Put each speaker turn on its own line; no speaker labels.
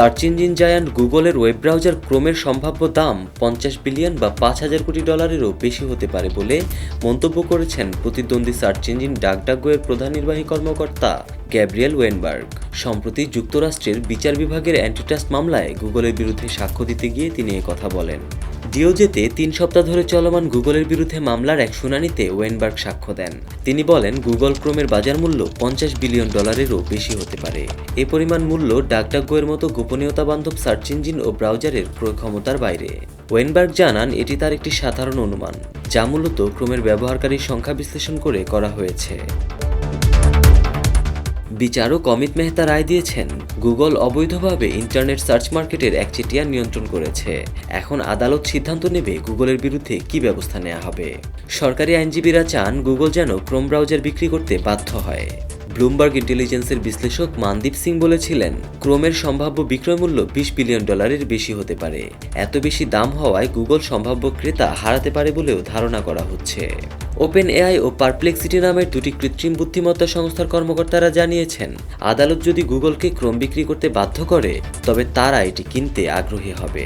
Search engine giant গুগলের web browser ক্রোমের সম্ভাব্য দাম পঞ্চাশ বিলিয়ন বা পাঁচ হাজার কোটি ডলারেরও বেশি হতে পারে বলে মন্তব্য করেছেন প্রতিদ্বন্দ্বী সার্চ ইঞ্জিন ডাকডাকগোয়ের প্রধান নির্বাহী কর্মকর্তা গ্যাব্রিয়েল ওয়েনবার্গ। সম্প্রতি যুক্তরাষ্ট্রের বিচার বিভাগের অ্যান্টিট্রাস্ট মামলায় গুগলের বিরুদ্ধে সাক্ষ্য দিতে গিয়ে তিনি কথা বলেন। ডিওজেতে তিন সপ্তাহ ধরে চলমান গুগলের বিরুদ্ধে মামলার এক শুনানিতে ওয়েনবার্গ সাক্ষ্য দেন। তিনি বলেন, গুগল ক্রোমের বাজার মূল্য পঞ্চাশ বিলিয়ন ডলারেরও বেশি হতে পারে। এ পরিমাণ মূল্য ডাকডাকগোয়ের মতো গোপনীয়তা বান্ধব সার্চ ইঞ্জিন ও ব্রাউজারের ক্রয় ক্ষমতার বাইরে। ওয়েনবার্গ জানান, এটি তার একটি সাধারণ অনুমান, যা মূলত ক্রোমের ব্যবহারকারীর সংখ্যা বিশ্লেষণ করে করা হয়েছে। বিচারক অমিত মেহতা রায় দিয়েছেন, গুগল অবৈধভাবে ইন্টারনেট সার্চ মার্কেটের একচেটিয়া নিয়ন্ত্রণ করেছে। এখন আদালত সিদ্ধান্ত নেবে গুগলের বিরুদ্ধে কি ব্যবস্থা নেওয়া হবে। সরকারি আইনজীবীরা চান গুগল যেন ক্রোম ব্রাউজার বিক্রি করতে বাধ্য হয়। ব্লুমবার্গ ইন্টেলিজেন্সের বিশ্লেষক মানদীপ সিং বলেছিলেন, ক্রোমের সম্ভাব্য বিক্রয় মূল্য বিশ বিলিয়ন ডলারের বেশি হতে পারে। এত বেশি দাম হওয়ায় গুগল সম্ভাব্য ক্রেতা হারাতে পারে বলেও ধারণা করা হচ্ছে। ওপেন এআই ও পারপ্লেক্সিটি নামের দুটি কৃত্রিম বুদ্ধিমত্তা সংস্থার কর্মকর্তারা জানিয়েছেন, আদালত যদি গুগলকে ক্রোম বিক্রি করতে বাধ্য করে, তবে তারা এটি কিনতে আগ্রহী হবে।